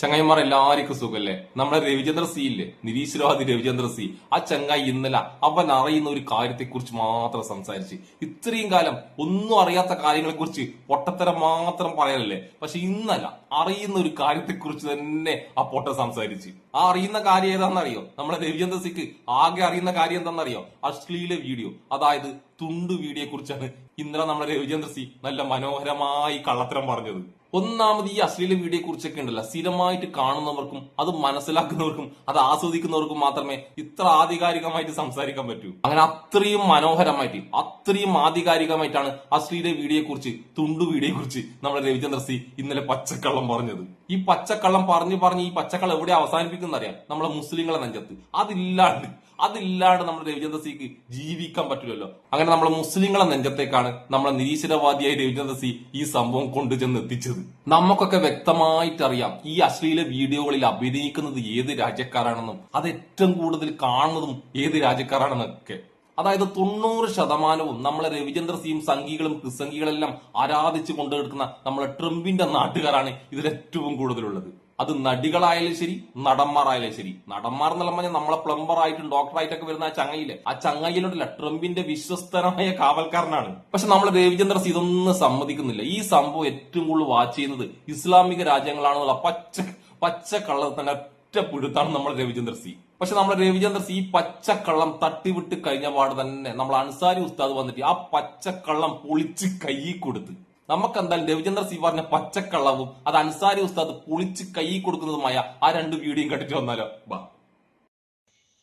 ചങ്ങായിമാർ എല്ലാവർക്കും സുഖല്ലേ? നമ്മുടെ രവിചന്ദ്ര സി ഇല്ലേ? നിരീശ്വരവാദി രവിചന്ദ്ര സി ആ ചങ്ങായി ഇന്നലെ അവൻ അറിയുന്ന ഒരു കാര്യത്തെ കുറിച്ച് മാത്രം സംസാരിച്ച്. ഇത്രയും കാലം ഒന്നും അറിയാത്ത കാര്യങ്ങളെ കുറിച്ച് പൊട്ടത്തരം മാത്രം പറയലല്ലേ? പക്ഷെ ഇന്നല്ല അറിയുന്ന ഒരു കാര്യത്തെ കുറിച്ച് തന്നെ ആ പൊട്ട സംസാരിച്ച്. ആ അറിയുന്ന കാര്യം ഏതാണെന്നറിയോ? നമ്മുടെ രവിചന്ദ്ര സിക്ക് ആകെ അറിയുന്ന കാര്യം എന്താണെന്നറിയോ? അശ്ലീല വീഡിയോ. അതായത് തുണ്ട് വീഡിയോയെ കുറിച്ചാണ് ഇന്നലെ നമ്മുടെ രവിചന്ദ്ര സി നല്ല മനോഹരമായി കള്ളത്തരം പറഞ്ഞത്. ഒന്നാമത് ഈ അശ്ലീല വീഡിയോയെ കുറിച്ചൊക്കെ ഉണ്ടല്ലോ. സ്ഥിരമായിട്ട് കാണുന്നവർക്കും അത് മനസ്സിലാക്കുന്നവർക്കും അത് ആസ്വദിക്കുന്നവർക്കും മാത്രമേ ഇത്ര ആധികാരികമായിട്ട് സംസാരിക്കാൻ പറ്റൂ. അങ്ങനെ അത്രയും മനോഹരമായിട്ട് അത്രയും ആധികാരികമായിട്ടാണ് അശ്ലീല വീഡിയോയെ കുറിച്ച് തുണ്ടു വീഡിയോയെ കുറിച്ച് നമ്മുടെ രവിചന്ദ്ര സി ഇന്നലെ പച്ചക്കള്ളം പറഞ്ഞത്. ഈ പച്ചക്കള്ളം പറഞ്ഞു പറഞ്ഞ് ഈ പച്ചക്കള്ളം എവിടെ അവസാനിപ്പിക്കുന്ന അറിയാം. നമ്മളെ മുസ്ലിങ്ങളെ നെഞ്ചത്ത്. അതില്ലാണ്ട് അതില്ലാണ്ട് നമ്മുടെ രവിചന്ദ്ര സിക്ക് ജീവിക്കാൻ പറ്റില്ലല്ലോ. അങ്ങനെ നമ്മളെ മുസ്ലിങ്ങളെ നെഞ്ചത്തേക്കാണ് നമ്മളെ നിരീശ്വരവാദിയായ രവിചന്ദ്ര സി ഈ സംഭവം കൊണ്ടുചെന്ന് എത്തിച്ചത്. നമുക്കൊക്കെ വ്യക്തമായിട്ട് അറിയാം ഈ അശ്ലീല വീഡിയോകളിൽ അഭിനയിക്കുന്നത് ഏത് രാജ്യക്കാരാണെന്നും അത് ഏറ്റവും കൂടുതൽ കാണുന്നതും ഏത് രാജ്യക്കാരാണെന്നൊക്കെ. അതായത് തൊണ്ണൂറ് ശതമാനവും നമ്മളെ രവിചന്ദ്ര സിയും സംഘികളും ക്രിസംഘികളെല്ലാം ആരാധിച്ചു കൊണ്ടെടുക്കുന്ന നമ്മളെ ട്രംപിന്റെ നാട്ടുകാരാണ് ഇതിലേറ്റവും കൂടുതലുള്ളത്. അത് നടികളായാലും ശരി നടന്മാരായാലും ശരി. നടന്മാർ എന്നുള്ള പറഞ്ഞാൽ നമ്മളെ പ്ലംബർ ആയിട്ടും ഡോക്ടർ ആയിട്ടൊക്കെ വരുന്ന ആ ചങ്ങയിൽ ആ ചങ്ങയിലുണ്ടല്ല ട്രംപിന്റെ വിശ്വസ്തനായ കാവൽക്കാരനാണ്. പക്ഷെ നമ്മളെ രവിചന്ദ്ര സി ഇതൊന്നും സമ്മതിക്കുന്നില്ല. ഈ സംഭവം ഏറ്റവും കൂടുതൽ വാച്ച് ചെയ്യുന്നത് ഇസ്ലാമിക രാജ്യങ്ങളാണെന്നുള്ള പച്ച പച്ച കള്ളത്തിന്റെ ഒറ്റ പുഴുത്താണ് നമ്മൾ രവിചന്ദ്ര സി. പക്ഷെ നമ്മുടെ രവിചന്ദ്രസ് ഈ പച്ചക്കള്ളം തട്ടിവിട്ട് കഴിഞ്ഞ പാട് തന്നെ നമ്മൾ അൻസാരി ഉസ്താദ് വന്നിട്ട് ആ പച്ചക്കള്ളം പൊളിച്ച് കൈ കൊടുത്ത്. നമുക്ക് എന്തായാലും രവിചന്ദ്ര സി പറഞ്ഞ പച്ചക്കള്ളവും അത് അൻസാരി ഉസ്താദ് പൊളിച്ച് കൈ കൊടുക്കുന്നതുമായ ആ രണ്ട് വീഡിയോയും കണ്ടിട്ട് വന്നാലോ? ബാ.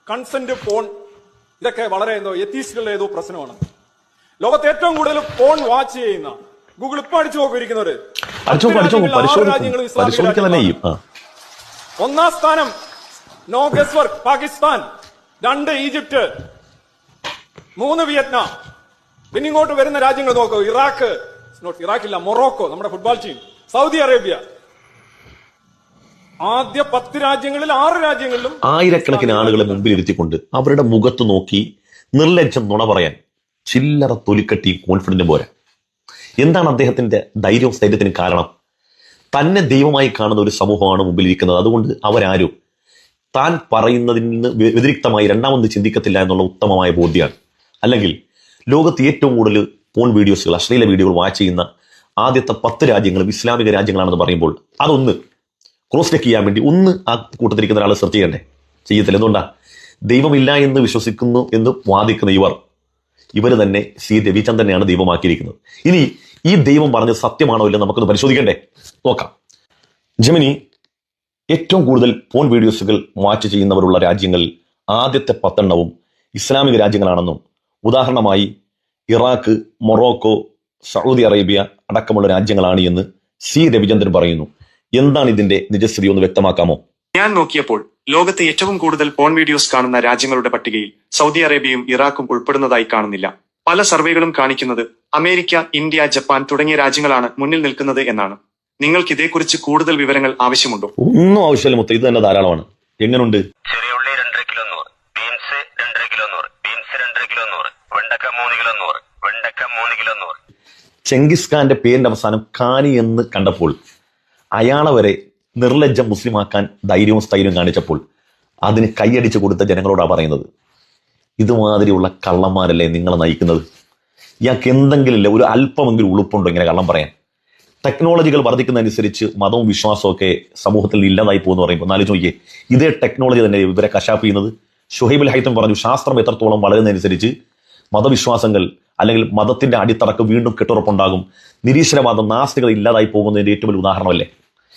കൺസെന്റ് ഫോൺ ഇതൊക്കെ വളരെ എന്തോ എത്തീസ്റ്റുകളുടെ ഏതോ പ്രശ്നമാണ്. ലോകത്ത് ഏറ്റവും കൂടുതൽ ഫോൺ വാച്ച് ചെയ്യുന്ന ഗൂഗിൾ ഇപ്പൊ അടിച്ചു നോക്കിയിരിക്കുന്നവര്. ആ. ഒന്നാം സ്ഥാനം നോ ഗസ് വർക്ക് പാകിസ്ഥാൻ രണ്ട് ഈജിപ്റ്റ് മൂന്ന് വിയറ്റ്നാം. പിന്നെ ഇങ്ങോട്ട് വരുന്ന രാജ്യങ്ങൾ നോക്കൂ. ഇറാഖ്. നോട്ട് ഇറാഖില്ല മൊറോക്കോ നമ്മുടെ ഫുട്ബോൾ ടീം സൗദി അറേബ്യ. ആദ്യ പത്ത് രാജ്യങ്ങളിൽ ആറ് രാജ്യങ്ങളിലും ആയിരക്കണക്കിന് ആളുകളെ മുമ്പിൽ ഇരുത്തിക്കൊണ്ട് അവരുടെ മുഖത്ത് നോക്കി നിർലജ്ജം നുണ പറയാൻ ചില്ലറ തൊലിക്കട്ടി കോൺഫിഡന്റ് പോരാ. എന്താണ് അദ്ദേഹത്തിന്റെ ധൈര്യവും സ്ഥൈര്യത്തിന് കാരണം? തന്നെ ദൈവമായി കാണുന്ന ഒരു സമൂഹമാണ് മുമ്പിൽ ഇരിക്കുന്നത്. അതുകൊണ്ട് അവരാരും താൻ പറയുന്നതിൽ നിന്ന് വ്യ- വ്യതിരിക്തമായി രണ്ടാമത് ചിന്തിക്കത്തില്ല എന്നുള്ള ഉത്തമമായ ബോധ്യമാണ് അല്ലെങ്കിൽ ലോകത്ത് ഏറ്റവും കൂടുതൽ പോൺ വീഡിയോസുകൾ അശ്ലീല വീഡിയോകൾ വാച്ച് ചെയ്യുന്ന ആദ്യത്തെ പത്ത് രാജ്യങ്ങളും ഇസ്ലാമിക രാജ്യങ്ങളാണെന്ന് പറയുമ്പോൾ അതൊന്ന് ക്രോസ് ചെക്ക് ചെയ്യാൻ വേണ്ടി ഒന്ന് ആ കൂട്ടത്തിരിക്കുന്ന ഒരാൾ സെർച്ച് ചെയ്യണ്ടേ? ചെയ്യത്തില്ല. എന്തുകൊണ്ടാ? ദൈവമില്ല എന്ന് വിശ്വസിക്കുന്നു എന്ന് വാദിക്കുന്ന ഇവർ ഇവർ തന്നെ സി. രവിചന്ദ്രനെയാണ് ദൈവമാക്കിയിരിക്കുന്നത്. ഇനി ഈ ദൈവം പറഞ്ഞത് സത്യമാണോ ഇല്ല നമുക്കൊന്ന് പരിശോധിക്കണ്ടേ? നോക്കാം. ജമിനി ഏറ്റവും കൂടുതൽ ഫോൺ വീഡിയോസുകൾ വാച്ച് ചെയ്യുന്നവരുള്ള രാജ്യങ്ങളിൽ ആദ്യത്തെ പത്തെണ്ണവും ഇസ്ലാമിക രാജ്യങ്ങളാണെന്നും ഉദാഹരണമായി ഇറാഖ് മൊറോക്കോ സൗദി അറേബ്യ അടക്കമുള്ള രാജ്യങ്ങളാണ് എന്ന് സി രവിചന്ദ്രൻ പറയുന്നു. എന്താണ് ഇതിന്റെ നിജസ്ഥിതി ഒന്ന് വ്യക്തമാക്കാമോ? ഞാൻ നോക്കിയപ്പോൾ ലോകത്തെ ഏറ്റവും കൂടുതൽ പോൺ വീഡിയോസ് കാണുന്ന രാജ്യങ്ങളുടെ പട്ടികയിൽ സൗദി അറേബ്യയും ഇറാഖും ഉൾപ്പെടുന്നതായി കാണുന്നില്ല. പല സർവേകളും കാണിക്കുന്നത് അമേരിക്ക ഇന്ത്യ ജപ്പാൻ തുടങ്ങിയ രാജ്യങ്ങളാണ് മുന്നിൽ നിൽക്കുന്നത് എന്നാണ്. നിങ്ങൾക്ക് ഇതേക്കുറിച്ച് കൂടുതൽ വിവരങ്ങൾ ആവശ്യമുണ്ടോ? ഒന്നും ആവശ്യമില്ല മൊത്തം. ഇത് തന്നെ ധാരാളമാണ്. എങ്ങനുണ്ട്? ചെറിയ ഉള്ളി രണ്ടര കിലോ നൂറ്. ബീൻസ് രണ്ടര കിലോ നൂറ്. ബീൻസ് രണ്ടര കിലോ നൂറ്. വെണ്ടക്ക മൂന്ന് കിലോ നൂറ്. വെണ്ടക്ക മൂന്ന് കിലോ നൂറ്. ചെങ്കിസ് ഖാന്റെ പേരിന്റെ അവസാനം ഖാനി എന്ന് കണ്ടപ്പോൾ അയാളെ വരെ നിർലജ്ജം മുസ്ലിമാക്കാൻ ധൈര്യവും സ്ഥൈര്യവും കാണിച്ചപ്പോൾ അതിന് കൈയടിച്ചു കൊടുത്ത ജനങ്ങളോടാണ് പറയുന്നത്. ഇതുമാതിരിയുള്ള കള്ളന്മാരല്ലേ നിങ്ങളെ നയിക്കുന്നത്? ഇയാൾക്ക് എന്തെങ്കിലും ഇല്ല? ഒരു അല്പമെങ്കിലും ഉളുപ്പുണ്ടോ ഇങ്ങനെ കള്ളം പറയാൻ? ടെക്നോളജികൾ വർദ്ധിക്കുന്നതനുസരിച്ച് മതവും വിശ്വാസവും ഒക്കെ സമൂഹത്തിൽ ഇല്ലാതായി പോകുന്നു പറയുമ്പോൾ നാലു നോക്കിയേ ഇതേ ടെക്നോളജി തന്നെ ഇവരെ കശാപ്പ് ചെയ്യുന്നത്? ഷുഹൈബുൽ ഹൈത്തം പറഞ്ഞു ശാസ്ത്രം എത്രത്തോളം വളരുന്നതനുസരിച്ച് മതവിശ്വാസങ്ങൾ അല്ലെങ്കിൽ മതത്തിന്റെ അടിത്തറക്ക് വീണ്ടും കെട്ടുറപ്പുണ്ടാകും നിരീശ്വരവാദം നാസ്തികത ഇല്ലാതായി പോകുന്നതിന്റെ ഏറ്റവും വലിയ ഉദാഹരണമല്ലേ?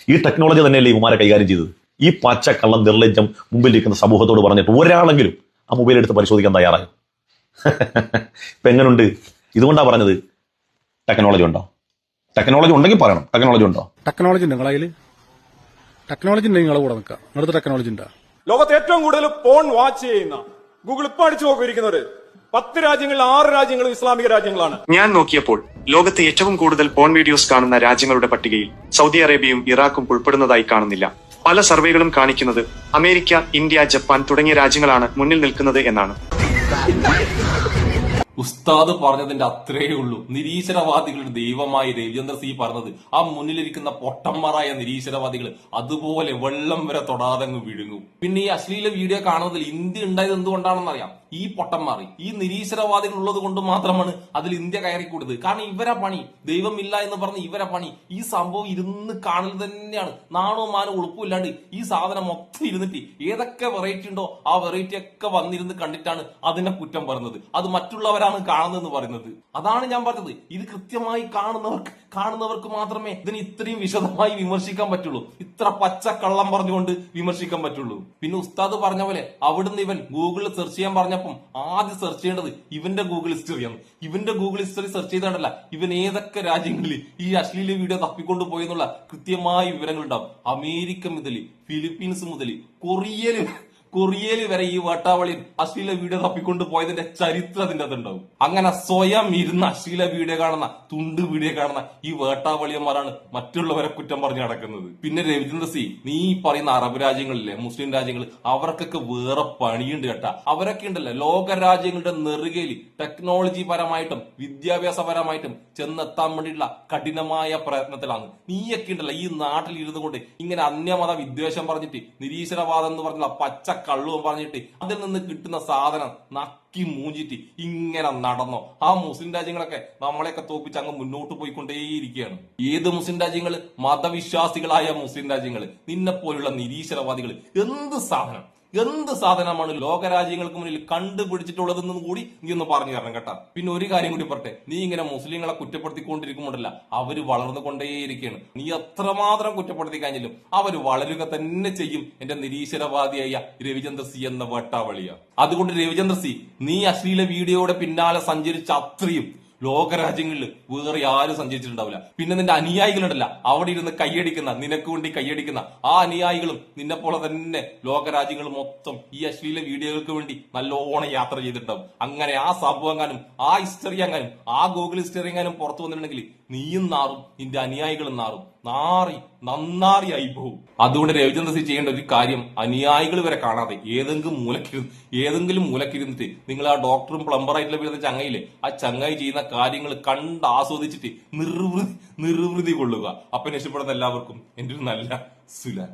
ഈ ടെക്നോളജി തന്നെയല്ലേ ഇവമാരെ കൈകാര്യം ചെയ്തത്? ഈ പച്ച പച്ചക്കള്ളം നിർലജ്ജം മുമ്പിലിരിക്കുന്ന സമൂഹത്തോട് പറഞ്ഞിട്ട് ഒരാളെങ്കിലും ആ മൊബൈൽ എടുത്ത് പരിശോധിക്കാൻ തയ്യാറായോ? ഇപ്പൊ എങ്ങനെയുണ്ട് ഇതുകൊണ്ടാണ് പറഞ്ഞത് ടെക്നോളജി ഉണ്ടോ? ടെക്നോളജി ഉണ്ടെങ്കിൽ പറയണം. ടെക്നോളജി ഉണ്ടോ? ടെക്നോളജി ഉണ്ട് നിങ്ങളതിൽ ടെക്നോളജി ഉണ്ടെങ്കിൽ നിങ്ങളെ കൂടെ നിൽക്കാം നിങ്ങളുടെ ടെക്നോളജി ഉണ്ടോ? ലോകത്ത് ഏറ്റവും കൂടുതൽ ഫോൺ വാച്ച് ചെയ്യുന്ന ഗൂഗിൾ ഇപ്പൊ അടിച്ചു നോക്കിയിരിക്കുന്നവര് പത്ത് രാജ്യങ്ങളിൽ ആറ് രാജ്യങ്ങളും ഇസ്ലാമിക രാജ്യങ്ങളാണ്. ഞാൻ നോക്കിയപ്പോൾ ലോകത്തെ ഏറ്റവും കൂടുതൽ പോൺ വീഡിയോസ് കാണുന്ന രാജ്യങ്ങളുടെ പട്ടികയിൽ സൗദി അറേബ്യയും ഇറാഖും ഉൾപ്പെടുന്നതായി കാണുന്നില്ല. പല സർവേകളും കാണിക്കുന്നത് അമേരിക്ക ഇന്ത്യ ജപ്പാൻ തുടങ്ങിയ രാജ്യങ്ങളാണ് മുന്നിൽ നിൽക്കുന്നത് എന്നാണ്. ഉസ്താദ് പറഞ്ഞതിന്റെ അത്രേ ഉള്ളൂ. നിരീശ്വരവാദികളുടെ ദൈവമായി രവിചന്ദ്ര സി പറഞ്ഞത് ആ മുന്നിലിരിക്കുന്ന പൊട്ടന്മാരായ നിരീശ്വരവാദികൾ അതുപോലെ വെള്ളം വരെ തൊടാതെ അങ്ങ് വിഴുങ്ങും. പിന്നെ ഈ അശ്ലീല വീഡിയോ കാണുന്നതിൽ ഇന്ത്യ ഉണ്ടായത് എന്തുകൊണ്ടാണെന്ന് അറിയാം ഈ പൊട്ടന്മാർ ഈ നിരീശ്വരവാദികൾ ഉള്ളത് കൊണ്ട് മാത്രമാണ് അതിൽ ഇന്ത്യ കയറിക്കൂടുന്നത്. കാരണം ഇവരെ പണി ദൈവമില്ല എന്ന് പറഞ്ഞ് ഇവരെ പണി ഈ സംഭവം ഇരുന്ന് കാണൽ തന്നെയാണ്. നാണോ മാനോ ഉളുപ്പില്ലാണ്ട് ഈ സാധനം മൊത്തം ഇരുന്നിട്ട് ഏതൊക്കെ വെറൈറ്റി ഉണ്ടോ ആ വെറൈറ്റി ഒക്കെ വന്നിരുന്ന് കണ്ടിട്ടാണ് അതിനെ കുറ്റം പറയുന്നത്. അത് മറ്റുള്ളവരാണ് കാണുന്നതെന്ന് പറയുന്നത്. അതാണ് ഞാൻ പറഞ്ഞത്. ഇത് കൃത്യമായി കാണുന്നവർക്ക് കാണുന്നവർക്ക് മാത്രമേ ഇതിന് ഇത്രയും വിശദമായി വിമർശിക്കാൻ പറ്റുള്ളൂ. ഇത്ര പച്ച കള്ളം പറഞ്ഞുകൊണ്ട് വിമർശിക്കാൻ പറ്റുള്ളൂ. പിന്നെ ഉസ്താദ് പറഞ്ഞ പോലെ അവിടുന്ന് ഇവൻ ഗൂഗിളിൽ സെർച്ച് ചെയ്യാൻ പറഞ്ഞപ്പം ആദ്യം സെർച്ച് ചെയ്യേണ്ടത് ഇവന്റെ ഗൂഗിൾ ഹിസ്റ്ററിയാണ് ഇവന്റെ ഗൂഗിൾ ഹിസ്റ്ററി സെർച്ച് ചെയ്തതല്ല ഇവൻ ഏതൊക്കെ രാജ്യങ്ങളിൽ ഈ അശ്ലീല വീഡിയോ തപ്പിക്കൊണ്ട് പോയെന്നുള്ള കൃത്യമായ വിവരങ്ങൾ ഉണ്ടാവും അമേരിക്ക മുതൽ ഫിലിപ്പീൻസ് മുതൽ കൊറിയയിൽ കൊറിയയിൽ വരെ ഈ വേട്ടാവളിയിൽ അശ്ലീല വീഡിയോ തപ്പിക്കൊണ്ട് പോയതിന്റെ ചരിത്രം അതിന്റെ അതുണ്ടാവും അങ്ങനെ സ്വയം ഇരുന്ന് അശ്ലീല വീഡിയോ കാണുന്ന തുണ്ട് വീഡിയോ കാണുന്ന ഈ വേട്ടാവളിയന്മാരാണ് മറ്റുള്ളവരെ കുറ്റം പറഞ്ഞു നടക്കുന്നത്. പിന്നെ രവിചന്ദ്ര സി നീ പറയുന്ന അറബ് രാജ്യങ്ങളിലെ മുസ്ലിം രാജ്യങ്ങൾ അവർക്കൊക്കെ വേറെ പണിയുണ്ട് കേട്ടാ. അവരൊക്കെ ഉണ്ടല്ലോ ലോക രാജ്യങ്ങളുടെ നെറുകയിൽ ടെക്നോളജി പരമായിട്ടും വിദ്യാഭ്യാസപരമായിട്ടും ചെന്നെത്താൻ വേണ്ടിയിട്ടുള്ള കഠിനമായ പ്രയത്നത്തിലാണ്. നീയൊക്കെ ഉണ്ടല്ലോ ഈ നാട്ടിൽ ഇരുന്നു കൊണ്ട് ഇങ്ങനെ അന്യമത വിദ്വേഷം പറഞ്ഞിട്ട് നിരീശ്വരവാദം എന്ന് പറഞ്ഞുള്ള പച്ച കള്ളും പറഞ്ഞിട്ട് അതിൽ നിന്ന് കിട്ടുന്ന സാധനം നക്കി മൂഞ്ചിട്ട് ഇങ്ങനെ നടന്നോ. ആ മുസ്ലിം രാജ്യങ്ങളൊക്കെ നമ്മളെയൊക്കെ തോപ്പിച്ച് അങ്ങ് മുന്നോട്ട് പോയിക്കൊണ്ടേയിരിക്കുകയാണ്. ഏത് മുസ്ലിം രാജ്യങ്ങൾ മതവിശ്വാസികളായ മുസ്ലിം രാജ്യങ്ങൾ നിന്നെ പോലുള്ള നിരീശ്വരവാദികൾ എന്ത് സാധനം? എന്ത് സാധനമാണ് ലോകരാജ്യങ്ങൾക്ക് മുന്നിൽ കണ്ടുപിടിച്ചിട്ടുള്ളതെന്നും കൂടി നീ ഒന്ന് പറഞ്ഞു തരണം കേട്ടാ. പിന്നെ ഒരു കാര്യം കൂടി പറട്ടെ. നീ ഇങ്ങനെ മുസ്ലിങ്ങളെ കുറ്റപ്പെടുത്തിക്കൊണ്ടിരിക്കുമ്പോഴല്ല അവർ വളർന്നുകൊണ്ടേയിരിക്കുകയാണ് നീ എത്രമാത്രം കുറ്റപ്പെടുത്തി കഴിഞ്ഞാലും അവർ വളരുക തന്നെ ചെയ്യും. എന്റെ നിരീശ്വരവാദിയായ രവിചന്ദ്ര സി എന്ന വട്ടാവളിയ. അതുകൊണ്ട് രവിചന്ദ്ര സി നീ അശ്ലീല വീഡിയോയുടെ പിന്നാലെ സഞ്ചരിച്ച അത്രയും ലോകരാജ്യങ്ങളിൽ വേറെ ആരും സഞ്ചരിച്ചിട്ടുണ്ടാവില്ല. പിന്നെ നിന്റെ അനുയായികളുണ്ടല്ല. അവിടെ ഇരുന്ന് കൈയടിക്കുന്ന നിനക്ക് വേണ്ടി കൈയടിക്കുന്ന ആ അനുയായികളും നിന്നെ പോലെ തന്നെ ലോകരാജ്യങ്ങൾ മൊത്തം ഈ അശ്ലീല വീഡിയോകൾക്ക് വേണ്ടി നല്ലോണം യാത്ര ചെയ്തിട്ടുണ്ടാവും. അങ്ങനെ ആ സംഭവം ആ ഹിസ്റ്ററി എങ്ങാനും ആ ഗൂഗിൾ ഹിസ്റ്ററി എങ്ങാനും പുറത്തു വന്നിട്ടുണ്ടെങ്കിൽ നീയും നാറും നിന്റെ അനുയായികളും നാറും. നാറി നന്നാറി പോകും അതുകൊണ്ട് രവിചന്ദ്ര സി ചെയ്യേണ്ട ഒരു കാര്യം അനുയായികൾ വരെ കാണാതെ ഏതെങ്കിലും മൂലക്കിരുന്ന് ഏതെങ്കിലും മൂലക്കിരുന്നിട്ട് നിങ്ങൾ ആ ഡോക്ടറും പ്ലംബറായിട്ടുള്ള വീടുന്ന ചങ്ങയില്ലേ ആ ചങ്ങായി ചെയ്യുന്ന കാര്യങ്ങൾ കണ്ട് ആസ്വദിച്ചിട്ട് നിർവൃതി നിർവൃതി കൊള്ളുക. അപ്പൻ ഇഷ്ടപ്പെടുന്ന എല്ലാവർക്കും എന്റെ ഒരു നല്ല സുലാൻ